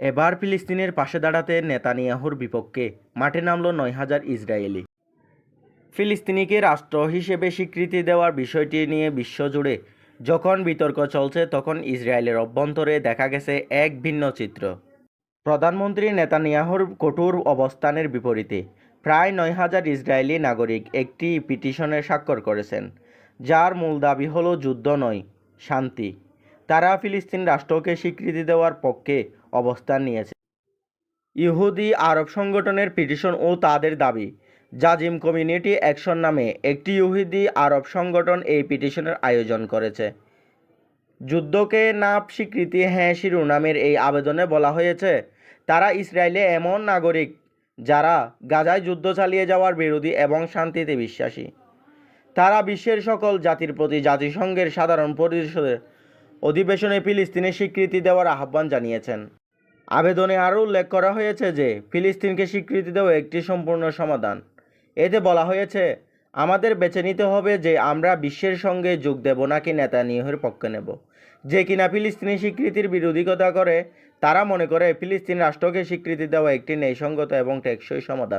এবার ফিলিস্তিনের পাশে দাঁড়াতে নেতানিয়াহুর বিপক্ষে মাঠে নামল নয় হাজার ইসরায়েলি। ফিলিস্তিনিকে রাষ্ট্র হিসেবে স্বীকৃতি দেওয়ার বিষয়টি নিয়ে বিশ্বজুড়ে যখন বিতর্ক চলছে, তখন ইসরায়েলের অভ্যন্তরে দেখা গেছে এক ভিন্ন চিত্র। প্রধানমন্ত্রী নেতানিয়াহুর কঠোর অবস্থানের বিপরীতে প্রায় নয় হাজার ইসরায়েলি নাগরিক একটি পিটিশনে স্বাক্ষর করেছেন, যার মূল দাবি হলো যুদ্ধ নয়, শান্তি। তারা ফিলিস্তিন রাষ্ট্রকে স্বীকৃতি দেওয়ার পক্ষে অবস্থান নিয়েছে। ইহুদি আরব সংগঠনের পিটিশন ও তাদের দাবি, জাজিম কমিউনিটি অ্যাকশন নামে একটি ইহুদি আরব সংগঠন এই পিটিশনের আয়োজন করেছে। যুদ্ধকে না স্বীকৃতি হ্যাঁ শিরোনামের এই আবেদনে বলা হয়েছে, তারা ইসরায়েলে এমন নাগরিক যারা গাজায় যুদ্ধ চালিয়ে যাওয়ার বিরোধী এবং শান্তিতে বিশ্বাসী। তারা বিশ্বের সকল জাতির প্রতি জাতিসংঘের সাধারণ পরিষদের অধিবেশনে ফিলিস্তিনের স্বীকৃতি দেওয়ার আহ্বান জানিয়েছেন। আবেদনে আরও উল্লেখ করা হয়েছে যে, ফিলিস্তিনকে স্বীকৃতি দেওয়া একটি সম্পূর্ণ সমাধান। এতে বলা হয়েছে, আমাদের বেছে নিতে হবে যে আমরা বিশ্বের সঙ্গে যোগ দেব নাকি নেতা নেতানিয়াহুর পক্ষে নেব। যে কিনা ফিলিস্তিনি স্বীকৃতির বিরোধিতা করে, তারা মনে করে ফিলিস্তিন রাষ্ট্রকে স্বীকৃতি দেওয়া একটি ন্যায়সঙ্গত এবং টেকসই সমাধান।